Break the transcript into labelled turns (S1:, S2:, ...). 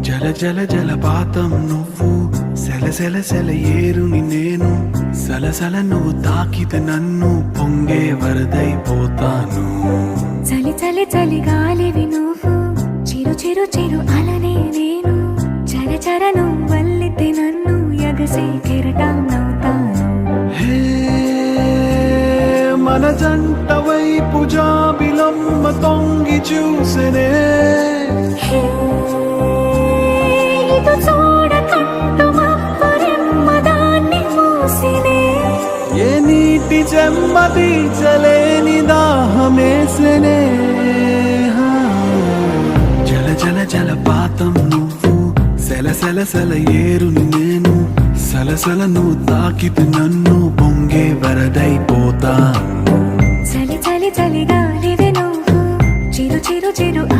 S1: జల జల జలపాతం నువ్వు సెల సెల సెల ఏరుని నేను సలసల నువ్వు తాకితే నన్ను పొంగే వరదైపోతాను.
S2: చలి చలి చలి గాలివి నువ్వు చిరు చిరు చిరు అలనే నేను చర చర నువ్వల్లితే నన్ను ఎగసి కెరటం నవ్వుతాను
S1: హే మన జంట వైపు జాబిలమ్మ చూసెనే ఏ నీటి చెమ్మ తీర్చలేని దాహమేసెనే. జల జల జలపాతం నువ్వు సెల సెల సెల నేను సలసల నువ్వు తాకితే నన్ను పొంగే వరదైపోతాను
S2: చలి చలి చలిగా చిరు చిరు